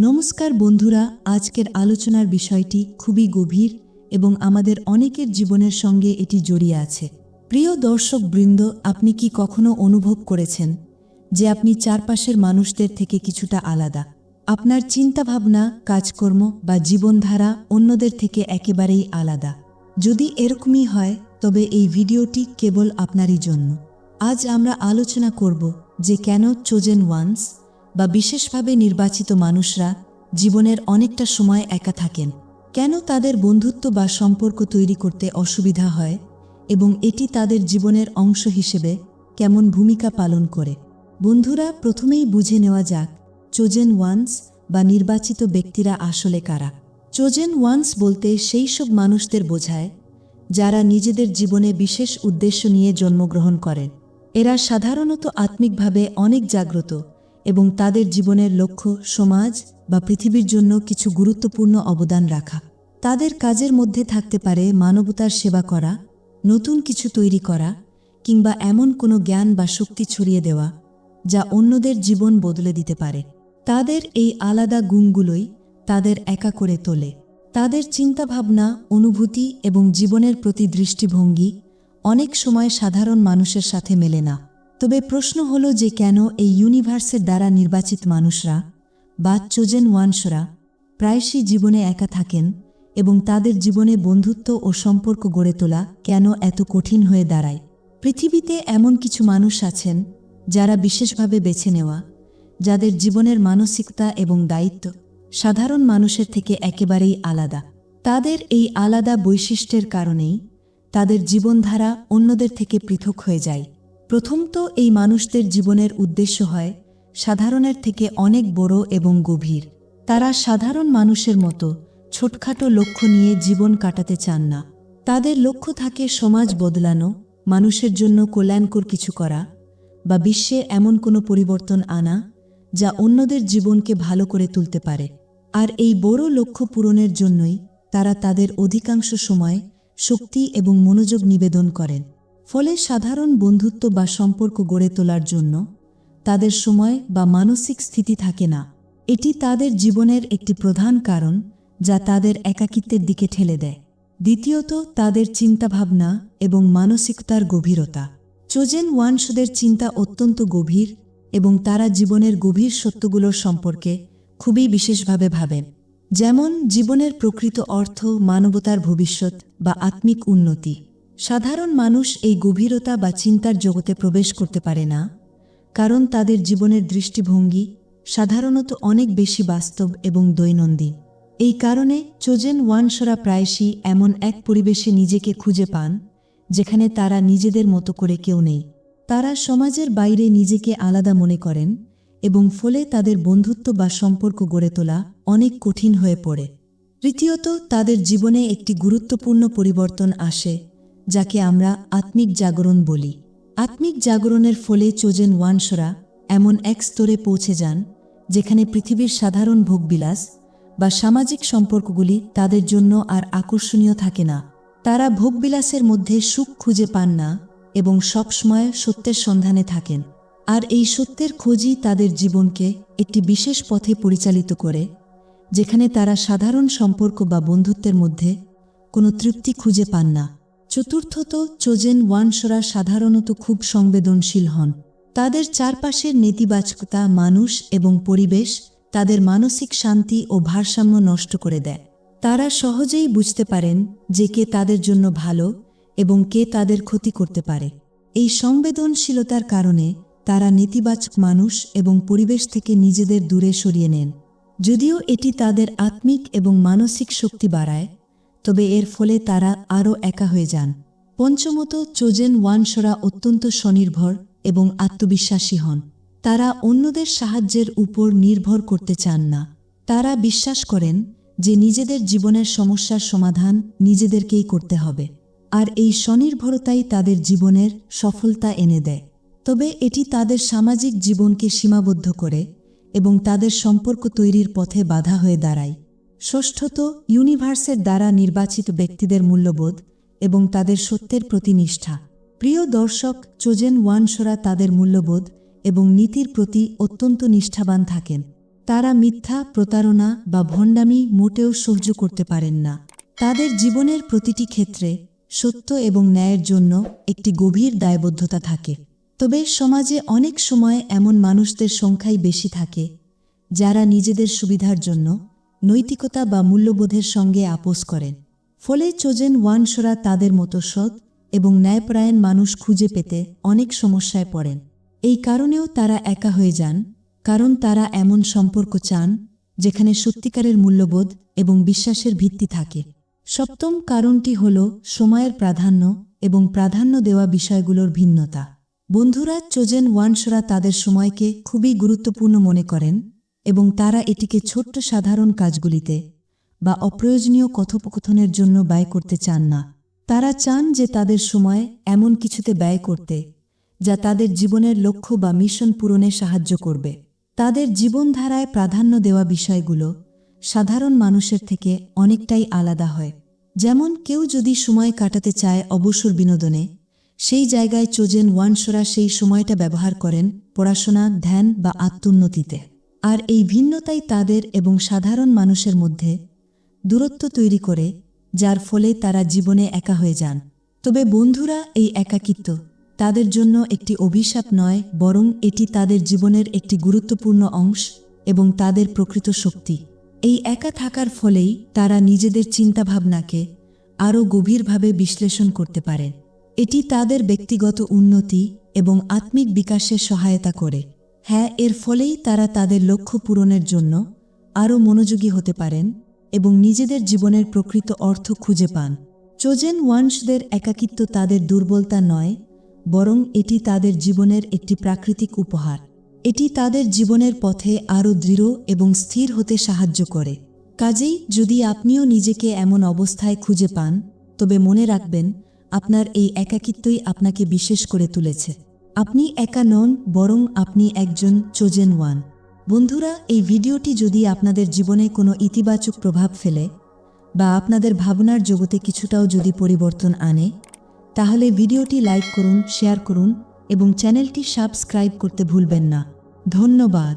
নমস্কার বন্ধুরা, আজকের আলোচনার বিষয়টি খুবই গভীর এবং আমাদের অনেকের জীবনের সঙ্গে এটি জড়িয়ে আছে। প্রিয় দর্শক বৃন্দ আপনি কি কখনো অনুভব করেছেন যে আপনি চারপাশের মানুষদের থেকে কিছুটা আলাদা? আপনার চিন্তাভাবনা, কাজকর্ম বা জীবনধারা অন্যদের থেকে একেবারেই আলাদা। যদি এরকমই হয়, তবে এই ভিডিওটি কেবল আপনারই জন্য। আজ আমরা আলোচনা করব যে কেন চোজেন ওয়ান্স বা বিশেষভাবে নির্বাচিত মানুষরা জীবনের অনেকটা সময় একা থাকেন। কেন তাদের বন্ধুত্ব বা সম্পর্ক তৈরি করতে অসুবিধা হয় এবং এটি তাদের জীবনের অংশ হিসেবে কেমন ভূমিকা পালন করে? বন্ধুরা, প্রথমেই বুঝে নেওয়া যাক, চোজেন ওয়ান্স বা নির্বাচিত ব্যক্তিরা আসলে কারা। চোজেন ওয়ান্স বলতে সেই সব মানুষদের বোঝায় যারা নিজেদের জীবনে বিশেষ উদ্দেশ্য নিয়ে জন্মগ্রহণ করেন। এরা সাধারণত আত্মিকভাবে অনেক জাগ্রত এবং তাদের জীবনের লক্ষ্য সমাজ বা পৃথিবীর জন্য কিছু গুরুত্বপূর্ণ অবদান রাখা। তাদের কাজের মধ্যে থাকতে পারে মানবতার সেবা করা, নতুন কিছু তৈরি করা, কিংবা এমন কোনো জ্ঞান বা শক্তি ছড়িয়ে দেওয়া, যা অন্যদের জীবন বদলে দিতে পারে। তাদের এই আলাদা গুণগুলোই তাদের একা করে তোলে। তাদের চিন্তাভাবনা, অনুভূতি এবং জীবনের প্রতি দৃষ্টিভঙ্গি অনেক সময় সাধারণ মানুষের সাথে মেলে না। তবে প্রশ্ন হল যে কেন এই ইউনিভার্সের দ্বারা নির্বাচিত মানুষরা, বা চোজেন ওয়ানসরা প্রায়শই জীবনে একা থাকেন এবং তাদের জীবনে বন্ধুত্ব ও সম্পর্ক গড়ে তোলা কেন এত কঠিন হয়ে দাঁড়ায়? পৃথিবীতে এমন কিছু মানুষ আছেন যারা বিশেষভাবে বেছে নেওয়া, যাদের জীবনের মানসিকতা এবং দায়িত্ব সাধারণ মানুষের থেকে একেবারেই আলাদা। তাদের এই আলাদা বৈশিষ্ট্যের কারণেই তাদের জীবনধারা অন্যদের থেকে পৃথক হয়ে যায়। প্রথম তো এই মানুষদের জীবনের উদ্দেশ্য হয় সাধারণের থেকে অনেক বড় এবং গভীর। তারা সাধারণ মানুষের মতো ছোটখাটো লক্ষ্য নিয়ে জীবন কাটাতে চান না। তাদের লক্ষ্য থাকে সমাজ বদলানো, মানুষের জন্য কল্যাণকর কিছু করা বা বিশ্বে এমন কোনো পরিবর্তন আনা যা অন্যদের জীবনকে ভালো করে তুলতে পারে। আর এই বড় লক্ষ্য পূরণের জন্যই তারা তাদের অধিকাংশ সময় শক্তি এবং মনোযোগ নিবেদন করেন। ফলে সাধারণ বন্ধুত্ব বা সম্পর্ক গড়ে তোলার জন্য তাদের সময় বা মানসিক স্থিতি থাকে না। এটি তাদের জীবনের একটি প্রধান কারণ যা তাদের একাকিত্বের দিকে ঠেলে দেয়। দ্বিতীয়ত, তাদের চিন্তাভাবনা এবং মানসিকতার গভীরতা। চোজেন ওয়ানসদের চিন্তা অত্যন্ত গভীর এবং তারা জীবনের গভীর সত্যগুলোর সম্পর্কে খুবই বিশেষভাবে ভাবেন। যেমন, জীবনের প্রকৃত অর্থ মানবতার ভবিষ্যৎ বা আত্মিক উন্নতি। সাধারণ মানুষ এই গভীরতা বা চিন্তার জগতে প্রবেশ করতে পারে না, কারণ তাদের জীবনের দৃষ্টিভঙ্গি সাধারণত অনেক বেশি বাস্তব এবং দৈনন্দিন। এই কারণে চোজেন ওয়ানসরা প্রায়শই এমন এক পরিবেশে নিজেকে খুঁজে পান, যেখানে তারা নিজেদের মতো করে কেউ নেই। তারা সমাজের বাইরে নিজেকে আলাদা মনে করেন এবং ফলে তাদের বন্ধুত্ব বা সম্পর্ক গড়ে তোলা অনেক কঠিন হয়ে পড়ে। তৃতীয়ত, তাদের জীবনে একটি গুরুত্বপূর্ণ পরিবর্তন আসে যাকে আমরা আত্মিক জাগরণ বলি। আত্মিক জাগরণের ফলে চোজেন ওয়ানসরা এমন এক স্তরে পৌঁছে যান, যেখানে পৃথিবীর সাধারণ ভোগবিলাস বা সামাজিক সম্পর্কগুলি তাদের জন্য আর আকর্ষণীয় থাকে না। তারা ভোগবিলাসের মধ্যে সুখ খুঁজে পান না এবং সবসময় সত্যের সন্ধানে থাকেন। আর এই সত্যের খোঁজই তাদের জীবনকে একটি বিশেষ পথে পরিচালিত করে, যেখানে তারা সাধারণ সম্পর্ক বা বন্ধুত্বের মধ্যে কোনো তৃপ্তি খুঁজে পান না। চতুর্থত চোজেন ওয়ানসরা সাধারণত খুব সংবেদনশীল হন। তাদের চারপাশের নেতিবাচকতা মানুষ এবং পরিবেশ, তাদের মানসিক শান্তি ও ভারসাম্য নষ্ট করে দেয়। তারা সহজেই বুঝতে পারেন যে কে তাদের জন্য ভালো এবং কে তাদের ক্ষতি করতে পারে। এই সংবেদনশীলতার কারণে তারা নেতিবাচক মানুষ এবং পরিবেশ থেকে নিজেদের দূরে সরিয়ে নেন। যদিও এটি তাদের আত্মিক এবং মানসিক শক্তি বাড়ায় তবে এর ফলে তারা আরও একা হয়ে যান। পঞ্চমত, চোজেন ওয়ানসরা অত্যন্ত স্বনির্ভর এবং আত্মবিশ্বাসী হন। তারা অন্যদের সাহায্যের উপর নির্ভর করতে চান না। তারা বিশ্বাস করেন যে নিজেদের জীবনের সমস্যার সমাধান নিজেদেরকেই করতে হবে, আর এই স্বনির্ভরতাই তাদের জীবনের সফলতা এনে দেয়। তবে এটি তাদের সামাজিক জীবনকে সীমাবদ্ধ করে এবং তাদের সম্পর্ক তৈরির পথে বাধা হয়ে দাঁড়ায়। ষষ্ঠত ইউনিভার্সের দ্বারা নির্বাচিত ব্যক্তিদের মূল্যবোধ এবং তাদের সত্যের প্রতি নিষ্ঠা। প্রিয় দর্শক, চোজেন ওয়ানসরা তাদের মূল্যবোধ এবং নীতির প্রতি অত্যন্ত নিষ্ঠাবান থাকেন। তারা মিথ্যা, প্রতারণা বা ভণ্ডামি মোটেও সহ্য করতে পারেন না। তাদের জীবনের প্রতিটি ক্ষেত্রে সত্য এবং ন্যায়ের জন্য একটি গভীর দায়বদ্ধতা থাকে। তবে সমাজে অনেক সময় এমন মানুষদের সংখ্যাই বেশি থাকে, যারা নিজেদের সুবিধার জন্য নৈতিকতা বা মূল্যবোধের সঙ্গে আপোষ করেন। ফলে চোজেন ওয়ানসরা তাদের মতো সৎ এবং ন্যায়পরায়ণ মানুষ খুঁজে পেতে অনেক সমস্যায় পড়েন। এই কারণেও তারা একা হয়ে যান, কারণ তারা এমন সম্পর্ক চান, যেখানে সত্যিকারের মূল্যবোধ এবং বিশ্বাসের ভিত্তি থাকে। সপ্তম কারণটি হল সময়ের প্রাধান্য এবং প্রাধান্য দেওয়া বিষয়গুলোর ভিন্নতা। বন্ধুরা, চোজেন ওয়ানসরা তাদের সময়কে খুবই গুরুত্বপূর্ণ মনে করেন। এবং তারা এটিকে ছোট্ট সাধারণ কাজগুলিতে বা অপ্রয়োজনীয় কথোপকথনের জন্য ব্যয় করতে চান না। তারা চান যে তাদের সময় এমন কিছুতে ব্যয় করতে যা তাদের জীবনের লক্ষ্য বা মিশন পূরণে সাহায্য করবে। তাদের জীবনধারায় প্রাধান্য দেওয়া বিষয়গুলো সাধারণ মানুষের থেকে অনেকটাই আলাদা হয়। যেমন কেউ যদি সময় কাটাতে চায় অবসর বিনোদনে, সেই জায়গায় চোজেন ওয়ানসরা সেই সময়টা ব্যবহার করেন পড়াশোনা, ধ্যান বা আত্মোন্নতিতে। আর এই ভিন্নতাই তাদের এবং সাধারণ মানুষের মধ্যে দূরত্ব তৈরি করে, যার ফলে তারা জীবনে একা হয়ে যান। তবে বন্ধুরা, এই একাকিত্ব তাদের জন্য একটি অভিশাপ নয়, বরং এটি তাদের জীবনের একটি গুরুত্বপূর্ণ অংশ এবং তাদের প্রকৃত শক্তি। এই একা থাকার ফলেই তারা নিজেদের চিন্তাভাবনাকে আরও গভীরভাবে বিশ্লেষণ করতে পারে। এটি তাদের ব্যক্তিগত উন্নতি এবং আত্মিক বিকাশে সহায়তা করে। হ্যাঁ এর ফলেই তারা তাদের লক্ষ্য পূরণের জন্য আরও মনোযোগী হতে পারেন এবং নিজেদের জীবনের প্রকৃত অর্থ খুঁজে পান। চোজেন ওয়ান্সদের একাকিত্ব তাদের দুর্বলতা নয়, বরং এটি তাদের জীবনের একটি প্রাকৃতিক উপহার। এটি তাদের জীবনের পথে আরও দৃঢ় এবং স্থির হতে সাহায্য করে। কাজেই যদি আপনিও নিজেকে এমন অবস্থায় খুঁজে পান, তবে মনে রাখবেন, আপনার এই একাকিত্বই আপনাকে বিশেষ করে তুলেছে। আপনি একা নন, বরং আপনি একজন চোজেন ওয়ান বন্ধুরা, এই ভিডিওটি যদি আপনাদের জীবনে কোনো ইতিবাচক প্রভাব ফেলে বা আপনাদের ভাবনার জগতে কিছুটাও যদি পরিবর্তন আনে, তাহলে ভিডিওটি লাইক করুন, শেয়ার করুন এবং চ্যানেলটি সাবস্ক্রাইব করতে ভুলবেন না। ধন্যবাদ।